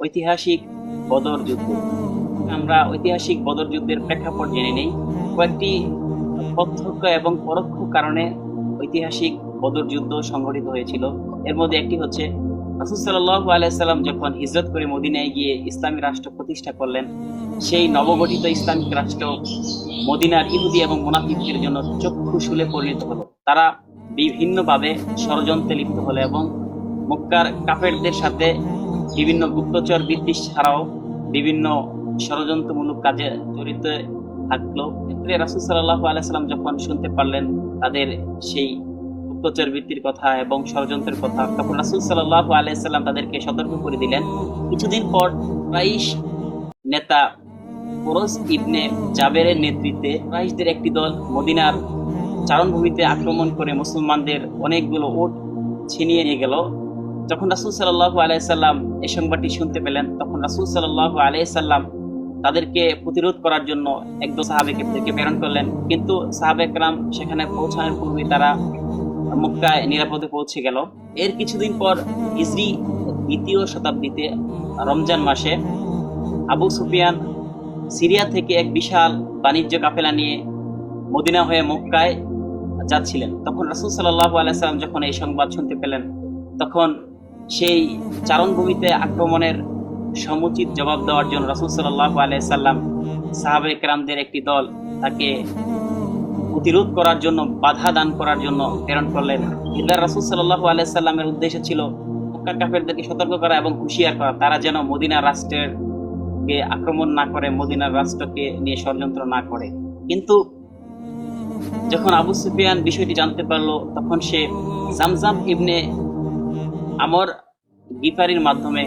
ঐতিহাসিক বদর যুদ্ধ। আমরা ঐতিহাসিক বদর যুদ্ধের প্রেক্ষাপট জেনে নেই। কয়েকটি প্রত্যক্ষ এবং পরোক্ষ কারণে ঐতিহাসিক বদর যুদ্ধ সংঘটিত হয়েছিল। এর মধ্যে একটি হচ্ছে, রাসুল সাল্লাহ আলাইসাল্লাম যখন হিজরত করে মদিনায় গিয়ে ইসলামী রাষ্ট্র প্রতিষ্ঠা করলেন, সেই নবগঠিত ইসলামিক রাষ্ট্র মদিনার ইহুদি এবং মুনাফিকদের জন্য চক্ষু শুলে পরিণত হলো। তারা বিভিন্নভাবে ষড়যন্ত্রে লিপ্ত হলো এবং মক্কার কাফেরদের সাথে বিভিন্ন গুপ্তচর বৃত্তি ছাড়াও বিভিন্ন ষড়যন্ত্রমূলক কাজে জড়িত থাকল। ক্ষেত্রে রাসুল সাল্লাহ আলাইসাল্লাম যখন শুনতে পারলেন তাদের সেই গুপ্তচর বৃত্তির কথা এবং ষড়যন্ত্রের কথা, তখন রাসুল সাল্লাহ আলাইসাল্লাম তাদেরকে সতর্ক করে দিলেন। কিছুদিন পর প্রাইশ নেতা ফরোজ ইবনে জাবেরের নেতৃত্বে প্রাইশদের একটি দল মদিনার চারণভূমিতে আক্রমণ করে মুসলমানদের অনেকগুলো ওট ছিনিয়ে নিয়ে গেল। যখন রাসুল সাল্লাহ আলাইসাল্লাম এই সংবাদটি শুনতে পেলেন, তখন রাসুল সাল্লাহ আলাইসাল্লাম তাদেরকে প্রতিরোধ করার জন্য একদম সাহাবেকে প্রেরণ করলেন। কিন্তু সাহাবেকরাম সেখানে পৌঁছানোর পূর্বে তারা মক্কায় নিরাপদে পৌঁছে গেল। এর কিছুদিন পর ইজরি দ্বিতীয় শতাব্দীতে রমজান মাসে আবু সুফিয়ান সিরিয়া থেকে এক বিশাল বাণিজ্য কাফেলা নিয়ে মদিনা হয়ে মক্কায় যাচ্ছিলেন। তখন রাসুল সাল্লাহ আলাইসাল্লাম যখন এই সংবাদ শুনতে পেলেন, তখন সেই চারণভূমিতে আক্রমণের সমুচিত জবাব দেওয়ার জন্য রাসুল সাল্লাহ আলাইসাল্লাম সাহাবে কেরামদের একটি দল তাকে প্রতিরোধ করার জন্য, বাধা দান করার জন্য প্রেরণ করলেন। ইদার রাসুল সাল্লাহ আলাইসাল্লামের উদ্দেশ্য ছিল মক্কার কাফেরদেরকে সতর্ক করা এবং হুঁশিয়ার করা। তারা যেন মদিনা রাষ্ট্রের কে আক্রমণ না করে মদিনার রাষ্ট্রকে নিয়ে ষড়যন্ত্র না করে। কিন্তু যখন আবু সুফিয়ান বিষয়টি জানতে পারল, তখন সে জামজাম ইবনে গিফারির মাধ্যমে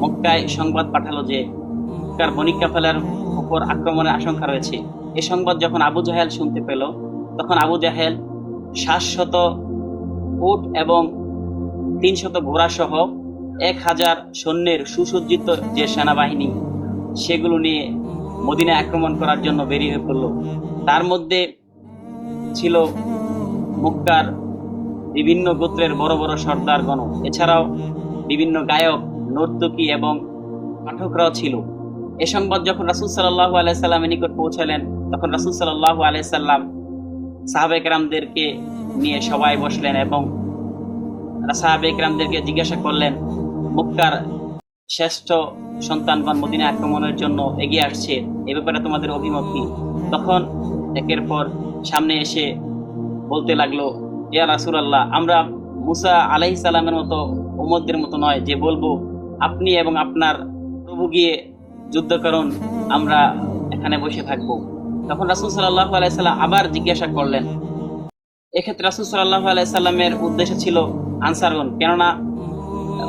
মক্কায় সংবাদ পাঠালো যে মক্কার বণিক কাফেলার উপর আক্রমণের আশঙ্কা রয়েছে। এ সংবাদ যখন আবু জাহেল শুনতে পেল, তখন আবু জাহেল সাতশত উট এবং তিনশত ঘোড়া সহ এক হাজার সৈন্যের সুসজ্জিত যে সেনাবাহিনী, সেগুলো নিয়ে মদিনায় আক্রমণ করার জন্য বেরিয়ে পড়ল। তার মধ্যে ছিল মক্কার বিভিন্ন গোত্রের বড় বড় সর্দারগণ এছাড়াও বিভিন্ন গায়ক, নর্তকী এবং পাঠকরাও ছিল। এ সংবাদ যখন রাসুল সাল্লাহ আলাইসাল্লামের নিকট পৌঁছালেন, তখন রাসুল সাল্লাহ আলাইসাল্লাম সাহাবেকরামদেরকে নিয়ে সবাই বসলেন এবং সাহাবেকরামদেরকে জিজ্ঞাসা করলেন, মক্কার শ্রেষ্ঠ সন্তানগণ মদিনা আক্রমণের জন্য এগিয়ে আসছে, এ ব্যাপারে তোমাদের অভিমত কি? তখন একের পর সামনে এসে বলতে লাগল ইয়া রাসুলাল্লাহ, আমরা মুসা আলাইহিস সালামের মতো উম্মতদের মতো নয় যে বলব, আপনি এবং আপনার প্রভু গিয়ে যুদ্ধ করুন, আমরা এখানে বসে থাকব। তখন রাসুল সাল্লাহ আলাইসাল্লাম আবার জিজ্ঞাসা করলেন। এক্ষেত্রে রাসুল সাল্লাহ আলাইসাল্লামের উদ্দেশ্য ছিল আনসারগণ, কেননা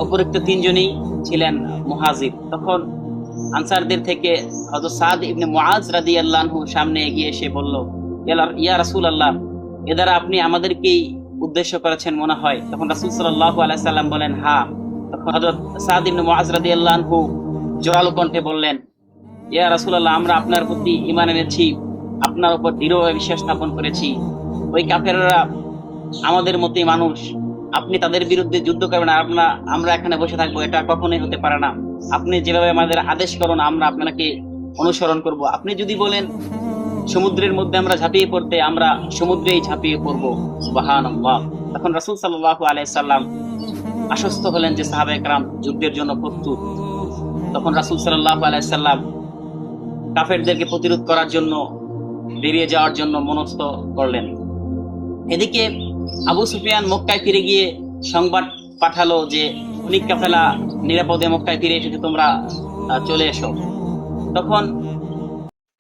উপরুক্ত তিনজনই ছিলেন মুহাজির। তখন আনসারদের থেকে হয়তো সাদ ইবনে মুআজ রাদি আল্লাহু সামনে এগিয়ে এসে বলল, ইয়া রাসুল আল্লাহ এ দ্বারা আপনি আমাদেরকেই উদ্দেশ্য করেছেন মনে হয়। তখন রাসুল সাল্লাহ আলাইসাল্লাম বলেন, হা। তখন হজরত সাদ ইবনে মুআজ আল্লাহু জোরালো কণ্ঠে বললেন, ইয়া রাসুল আল্লাহ আমরা আপনার প্রতি ইমান এনেছি, আপনার উপর দৃঢ়ভাবে বিশ্বাস স্থাপন করেছি। ওই কাফেররা আমাদের মতোই মানুষ। আপনি তাদের বিরুদ্ধে যুদ্ধ করবেন আর আমরা আমরা এখানে বসে থাকব, এটা কখনোই হতে পারে না। আপনি যেভাবে আমাদের আদেশ করুন, আমরা আপনাকে অনুসরণ করব। আপনি যদি বলেন সমুদ্রের মধ্যে আমরা ঝাঁপিয়ে পড়তে আমরা সমুদ্রেই ঝাঁপিয়ে পড়ব। সুবাহান তখন রাসুল সাল্লাহ আলাইসাল্লাম আশ্বস্ত হলেন যে সাহাবে একরাম যুদ্ধের জন্য প্রস্তুত। তখন রাসুল সাল্লাহ আলাইসাল্লাম কাফেরদেরকে প্রতিরোধ করার জন্য, বেরিয়ে যাওয়ার জন্য মনস্থ করলেন। এদিকে আবু সুফিয়ান মক্কায় ফিরে গিয়ে সংবাদ পাঠালো যে, অনিক কাফেলা নিরাপদে মক্কায় ফিরে এসেছে, তোমরা চলে এসো। তখন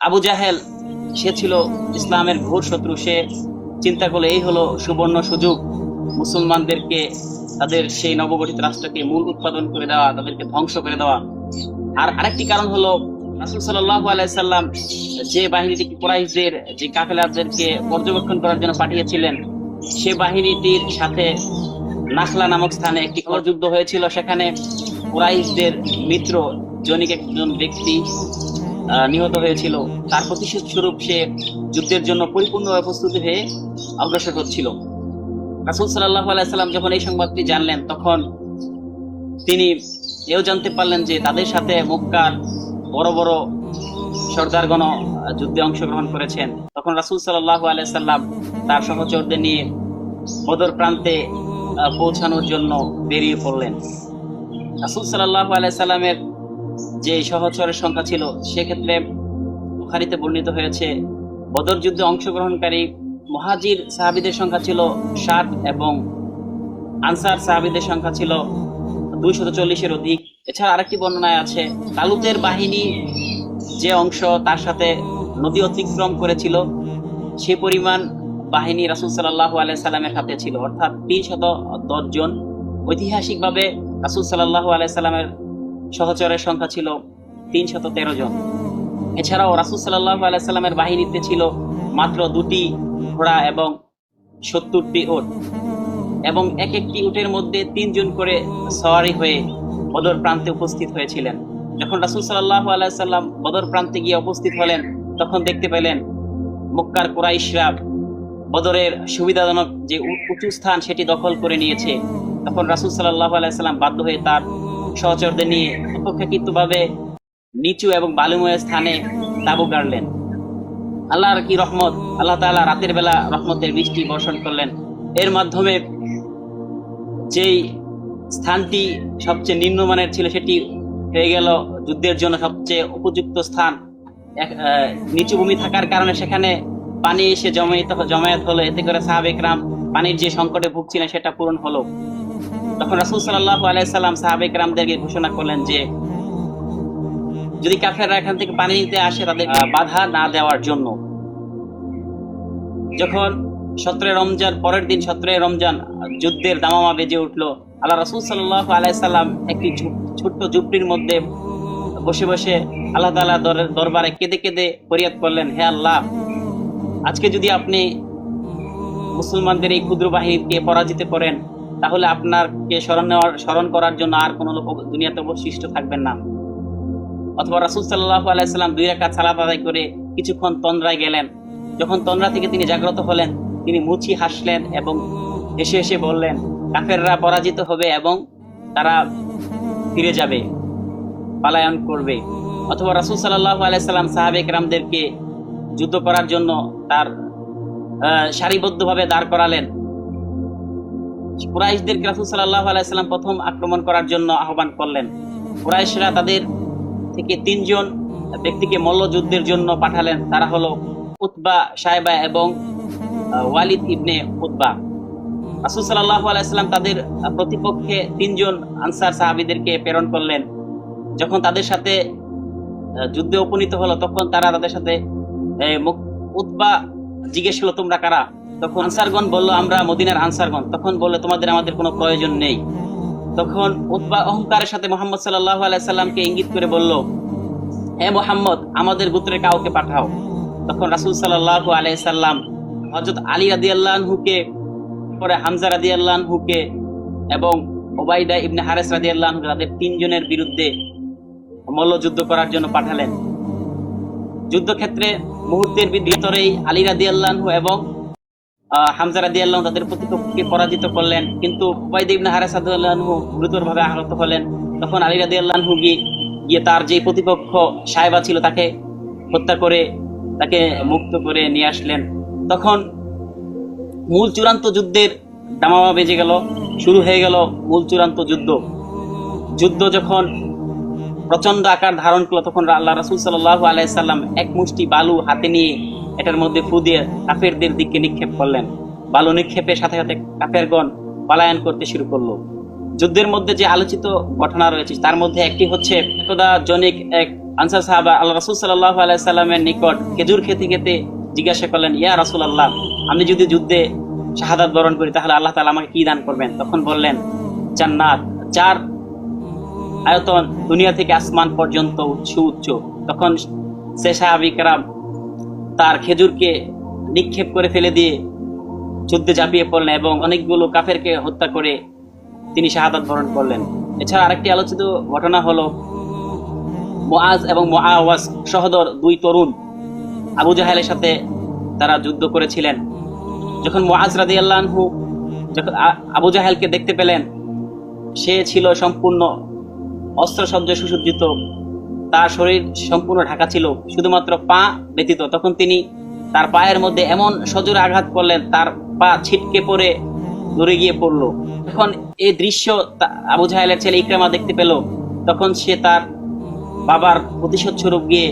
আবু জাহেল সে ছিল ইসলামের ঘোর শত্রু। সে চিন্তা করলে, এই হলো সুবর্ণ সুযোগ। মুসলমানদেরকে তাদের সেই নবগঠিত রাষ্ট্রকে মূল উৎপাদন করে দেওয়া, তাদেরকে ধ্বংস করে দেওয়া। আর আরেকটি কারণ হলো, রাসুল সাল্লাহ আলাইসাল্লাম যে বাহিনীটি কুরাইশদের, যে কাফেলাদেরকে পর্যবেক্ষণ করার জন্য পাঠিয়েছিলেন, সে বাহিনীটির সাথে নাখলা নামক স্থানে একটি যুদ্ধ হয়েছিল। সেখানে কুরাইশদের মিত্র জনিক একজন ব্যক্তি নিহত হয়েছিল। তার প্রতিশোধ স্বরূপ সে যুদ্ধের জন্য পরিপূর্ণভাবে প্রস্তুতি হয়ে অগ্রসর হচ্ছিল। রাসুল সাল্লাহ আলাইসাল্লাম যখন এই সংবাদটি জানলেন, তখন তিনি এও জানতে পারলেন যে তাদের সাথে মক্কার বড় বড় সর্দারগণ যুদ্ধে অংশগ্রহণ করেছেন। তখন রাসুল সাল্লাহ আলাইসাল্লাম তার সহচরদের নিয়ে বদর প্রান্তে পৌঁছানোর জন্য বেরিয়ে পড়লেন। রাসুল সাল্লাহ আলাইসাল্লামের যে সহচরের সংখ্যা ছিল, সেক্ষেত্রে বুখারিতে বর্ণিত হয়েছে, বদর যুদ্ধে অংশগ্রহণকারী মহাজির সাহাবিদের সংখ্যা ছিল ষাট এবং আনসার সাহাবিদের সংখ্যা ছিল দুইশত চল্লিশের অধিক। এছাড়া আরেকটি বর্ণনায় আছে, তালুতের বাহিনী যে অংশ তার সাথে নদী অতিক্রম করেছিল, সে পরিমাণ বাহিনী রাসুল সাল্লাহ আলাইসাল্লামের হাতে ছিল। অর্থাৎ তিন শত জন। ঐতিহাসিকভাবে রাসুল সাল্লাহ আলাইসাল্লামের সহচরের সংখ্যা ছিল তিন শত তেরো জন। এছাড়াও রাসুল সাল্লাহ আলাইসাল্লামের বাহিনীতে ছিল মাত্র দুটি ঘোড়া এবং সত্তরটি ওট। এবং এক একটি উটের মধ্যে তিনজন করে সওয়ারি হয়ে বদর প্রান্তে উপস্থিত হয়েছিলেন। যখন রাসুল সাল্লাহ আলাইসাল্লাম বদর প্রান্তে গিয়ে উপস্থিত হলেন, তখন দেখতে পেলেন মক্কার কুরাইশরা বদরের সুবিধাজনক যে উঁচু স্থান সেটি দখল করে নিয়েছে। তখন রাসুল সাল্লাহ আলাইসাল্লাম বাধ্য হয়ে তার সহচরদের নিয়ে অপেক্ষাকৃতভাবে নিচু এবং বালুময় স্থানে তাবু গাড়লেন। আল্লাহর কি রহমত, আল্লাহ তাআলা রাতের বেলা রহমতের বৃষ্টি বর্ষণ করলেন। এর মাধ্যমে যেই স্থানটি সবচেয়ে নিম্নমানের ছিল সেটি হয়ে গেল যুদ্ধের জন্য সবচেয়ে উপযুক্ত স্থান। নিচু ভূমি থাকার কারণে সেখানে পানি এসে জমায়েত জমায়েত হলো। এতে করে সাহাবেকরাম পানির যে সংকটে ভুগছিলেন সেটা পূরণ হলো। তখন রাসুল সাল্লাহ আলাইসাল্লাম সাহাবেকরামদেরকে ঘোষণা করলেন যে, যদি কাফেররা এখান থেকে পানি নিতে আসে তাদের বাধা না দেওয়ার জন্য। যখন সতেরো রমজান, পরের দিন সতেরো রমজান যুদ্ধের দামামা বেজে উঠল, আল্লাহ রাসুল সাল্লাহ আলাইসাল্লাম একটি ছোট্ট ঝুপড়ির মধ্যে বসে বসে আল্লাহ তালা দরবারে কেঁদে কেঁদে ফরিয়াদ করলেন, হে আল্লাহ, আজকে যদি আপনি মুসলমানদের এই ক্ষুদ্র বাহিনীকে পরাজিত করেন তাহলে আপনারকে স্মরণ নেওয়ার, স্মরণ করার জন্য আর কোনো লোক দুনিয়াতে অবশিষ্ট থাকবেন না। অথবা রাসুল সাল্লাহ আলাইসাল্লাম দুই রাকাত সালাত আদায় করে কিছুক্ষণ তন্দ্রায় গেলেন। যখন তন্দ্রা থেকে তিনি জাগ্রত হলেন, তিনি মুচি হাসলেন এবং হেসে হেসে বললেন, কাফেররা পরাজিত হবে এবং তারা ফিরে যাবে, পালায়ন করবে। অথবা রাসুল সাল্লাহ আলাইসাল্লাম সাহাবেক রামদেরকে যুদ্ধ করার জন্য তার সারিবদ্ধভাবে দাঁড় করালেন। কুরাইশদেরকে রাসুল সাল্লাহ আলাইসাল্লাম প্রথম আক্রমণ করার জন্য আহ্বান করলেন। কুরাইশরা তাদের থেকে তিনজন ব্যক্তিকে মল্লযুদ্ধের জন্য পাঠালেন। তারা হলো উতবা সাহেবা এবং ওয়ালিদ ইবনে উতবা। রাসুল সাল্লাহ আলাইসাল্লাম তাদের প্রতিপক্ষে তিনজন আনসার সাহাবিদেরকে প্রেরণ করলেন। যখন তাদের সাথে যুদ্ধে উপনীত হলো, তখন তারা তাদের সাথে উতবা জিজ্ঞেস করল, তোমরা কারা? তখন আনসারগণ বলল, আমরা মদিনার আনসারগণ। তখন বলল, তোমাদের আমাদের কোনো প্রয়োজন নেই। তখন উতবা অহংকারের সাথে মোহাম্মদ সাল্লাহ আলাইসাল্লামকে ইঙ্গিত করে বলল, হে মোহাম্মদ, আমাদের গোত্রের কাউকে পাঠাও। তখন রাসুল সাল্লাহ আলাইসাল্লাম হজরত আলী রাদি আল্লাহকে পরে হামজা রাদি আল্লাহকে এবং ওবাইদা ইবনে হারেস রাদি আল্লাহ তাদের তিনজনের বিরুদ্ধে মল্লযুদ্ধ করার জন্য পাঠালেন। যুদ্ধক্ষেত্রে মুহূর্তের ভিতরেই আলী রাদি আল্লাহ এবং হামজা রাদি আল্লাহ তাদের প্রতিপক্ষকে পরাজিত করলেন, কিন্তু ওবাইদ ইবনে হারেস রাদি আল্লাহ গুরুতরভাবে আহত হলেন। তখন আলী রাদি আল্লাহ গিয়ে তার যে প্রতিপক্ষ সাহেবা ছিল তাকে হত্যা করে, তাকে মুক্ত করে নিয়ে আসলেন। তখন মূল চূড়ান্ত যুদ্ধের দামামা বেজে গেল, শুরু হয়ে গেল মূল চূড়ান্ত যুদ্ধ। যুদ্ধ যখন প্রচণ্ড আকার ধারণ করল, তখন আল্লাহ রাসুল সাল্লাহ আলাইসাল্লাম এক মুষ্টি বালু হাতে নিয়ে এটার মধ্যে ফু দিয়ে কাফেরদের দিকে নিক্ষেপ করলেন। বালু নিক্ষেপের সাথে সাথে কাফেরগণ পলায়ন করতে শুরু করল। যুদ্ধের মধ্যে যে আলোচিত ঘটনা রয়েছে, তার মধ্যে একটি হচ্ছে জনিক এক আনসার সাহাবা আল্লাহ রাসুল সাল্লাহ আলাইসাল্লামের নিকট খেজুর খেতে খেতে জিজ্ঞাসা করলেন, ইয়া রাসুল আল্লাহ আমি যদি যুদ্ধে শাহাদাত বরণ করি, তাহলে আল্লাহ তালা আমাকে কি দান করবেন? তখন বললেন, জান্নাত। যার আয়তন দুনিয়া থেকে আসমান পর্যন্ত উচ্চ উচ্চ। তখন সে সাহাবিকরাম তার খেজুরকে নিক্ষেপ করে ফেলে দিয়ে যুদ্ধে ঝাঁপিয়ে পড়লেন এবং অনেকগুলো কাফেরকে হত্যা করে তিনি শাহাদাত বরণ করলেন। এছাড়া আরেকটি আলোচিত ঘটনা হলো মোয়াজ এবং মোয়াওয়াজ সহদর দুই তরুণ আবু জাহেলের সাথে তারা যুদ্ধ করেছিলেন। যখন মোয়াজ রাদি আল্লাহু যখন আবু জাহেলকে দেখতে পেলেন, সে ছিল সম্পূর্ণ অস্ত্রসজ্জা সুসজ্জিত। তার শরীর সম্পূর্ণ ঢাকা ছিল, শুধুমাত্র পা ব্যতীত। তখন তিনি তার পায়ের মধ্যে এমন সজোরে আঘাত করলেন, তার পা ছিটকে পড়ে দূরে গিয়ে পড়ল। যখন এই দৃশ্য আবু জাহেলের ছেলে ইকরামা দেখতে পেল, তখন সে তার বাবার প্রতিশোধ স্বরূপ গিয়ে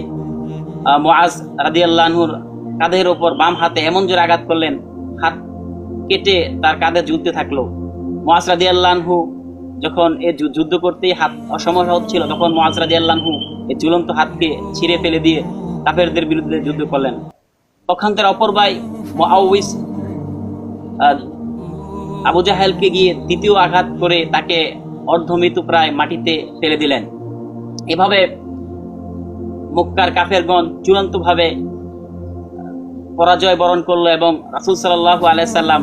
মুআজ রাদিয়াল্লাহুর কাঁধের ওপর বাম হাতে এমন জোরে আঘাত করলেন, হাত কেটে তার কাঁধে ঝুলতে থাকল। মুআজ রাদিয়াল্লাহু যখন এ যুদ্ধ করতেই হাত অসমর্থ হচ্ছিল, তখন মুআজ রাদিয়াল্লাহু এই ঝুলন্ত হাতকে ছিঁড়ে ফেলে দিয়ে কাফেরদের বিরুদ্ধে যুদ্ধ করলেন। পক্ষান্তরে অপর ভাই মুআউইস আবু জাহেলকে গিয়ে দ্বিতীয় আঘাত করে তাকে অর্ধমৃত্যু প্রায় মাটিতে ফেলে দিলেন। এভাবে মক্কার কাফেরগণ চূড়ান্তভাবে পরাজয় বরণ করল এবং রাসুল সাল্লাহ আলাইসাল্লাম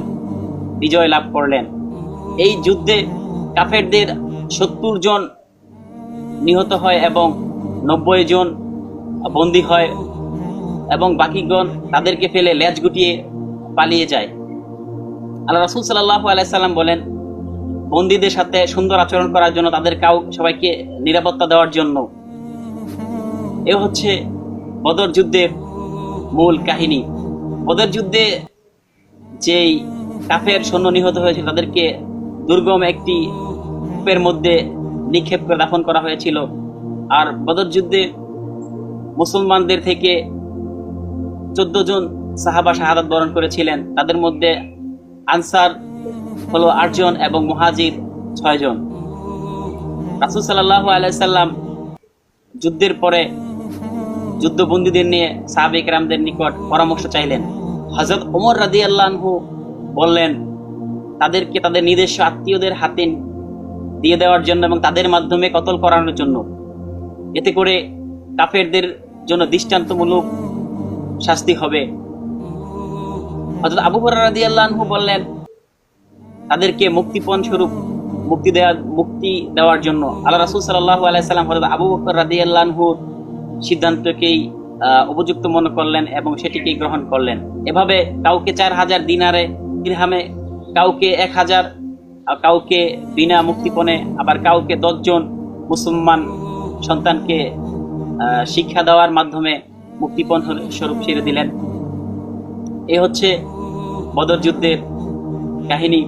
বিজয় লাভ করলেন। এই যুদ্ধে কাফেরদের সত্তর জন নিহত হয় এবং নব্বই জন বন্দী হয় এবং বাকিগণ তাদেরকে ফেলে লেজ গুটিয়ে পালিয়ে যায়। আল্লাহ রাসুল সাল্লাহ আলাইসাল্লাম বলেন, বন্দীদের সাথে সুন্দর আচরণ করার জন্য তাদের কাউ সবাইকে নিরাপত্তা দেওয়ার জন্য। এ হচ্ছে বদর যুদ্ধের মূল কাহিনী। বদর যুদ্ধে যেই কাফের সৈন্য নিহত হয়েছিল তাদেরকে দুর্গম একটি কূপের মধ্যে নিক্ষেপ করে দাফন করা হয়েছিল। আর বদর যুদ্ধে মুসলমানদের থেকে চোদ্দ জন সাহাবা শাহাদাত বরণ করেছিলেন। তাদের মধ্যে আনসার হলো আটজন এবং মুহাজির ছয়জন রাসুল সাল্লাহ আলাইসাল্লাম যুদ্ধের পরে যুদ্ধবন্দীদের নিয়ে সাহাবিক রামদের নিকট পরামর্শ চাইলেন। হজরত ওমর রাদি আল্লাহু বললেন তাদেরকে তাদের নিজস্ব আত্মীয়দের হাতে দিয়ে দেওয়ার জন্য এবং তাদের মাধ্যমে কতল করানোর জন্য। এতে করে কাফেরদের জন্য দৃষ্টান্তমূলক শাস্তি হবে। হজরত আবু রাদি আল্লাহু বললেন, তাদেরকে মুক্তিপণ স্বরূপ মুক্তি দেওয়া মুক্তি দেওয়ার জন্য। আল্লাহ রাসুল সাল্লাহ আলাইসাল্লাম হজরত আবু বকর রাদি আল্লাহুর সিদ্ধান্তকেই উপযুক্ত মনে করলেন এবং সেটিকেই গ্রহণ করলেন। এভাবে কাউকে চার হাজার দিনারে দিরহামে কাউকে এক হাজার কাউকে বিনা মুক্তিপণে, আবার কাউকে দশজন মুসলমান সন্তানকে শিক্ষা দেওয়ার মাধ্যমে মুক্তিপণ স্বরূপ ছেড়ে দিলেন। এ হচ্ছে বদর যুদ্ধের কাহিনী।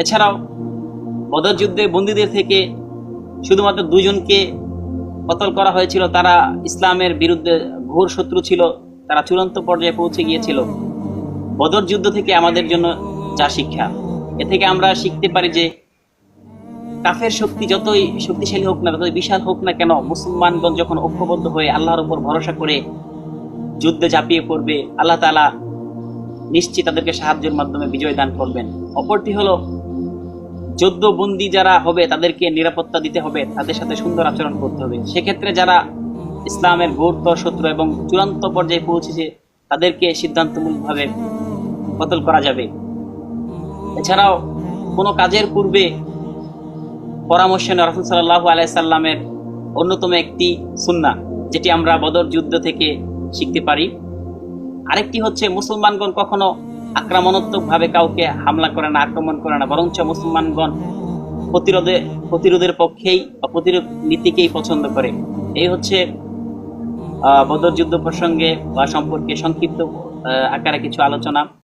এছাড়াও বদর যুদ্ধে বন্দীদের থেকে শুধুমাত্র দুজনকে কতল করা হয়েছিল, তারা ইসলামের বিরুদ্ধে ঘোর শত্রু ছিল, তারা চূড়ান্ত পর্যায়ে পৌঁছে গিয়েছিল। বদর যুদ্ধ থেকে আমাদের জন্য যা শিক্ষা। এ থেকে আমরা শিখতে পারি যে কাফের শক্তি যতই শক্তিশালী হোক না, যতই বিশাল হোক না কেন, মুসলমানগণ যখন ঐক্যবদ্ধ হয়ে আল্লাহর উপর ভরসা করে যুদ্ধে ঝাঁপিয়ে পড়বে, আল্লাহ তাআলা নিশ্চিত তাদেরকে সাহায্যের মাধ্যমে বিজয় দান করবেন। অপরটি হলো যুদ্ধবন্দী যারা হবে, তাদেরকে নিরাপত্তা দিতে হবে, তাদের সাথে সুন্দর আচরণ করতে হবে। সেক্ষেত্রে যারা ইসলামের ঘোরতর শত্রু এবং চূড়ান্ত পর্যায়ে পৌঁছেছে, তাদেরকে সিদ্ধান্তমূলকভাবে কতল করা যাবে। এছাড়াও কোনো কাজের পূর্বে পরামর্শ নেওয়া সাল্লাহ আলাইসাল্লামের অন্যতম একটি সুন্না যেটি আমরা বদর যুদ্ধ থেকে শিখতে পারি। আরেকটি হচ্ছে মুসলমানগণ কখনো আক্রমণাত্মক ভাবে কাউকে হামলা করে না, আক্রমণ করে না, বরঞ্চ মুসলমানগণ প্রতিরোধে, প্রতিরোধের পক্ষেই বা প্রতিরোধ নীতিকেই পছন্দ করে। এই হচ্ছে বদর যুদ্ধ প্রসঙ্গে বা সম্পর্কে সংক্ষিপ্ত আকারে কিছু আলোচনা।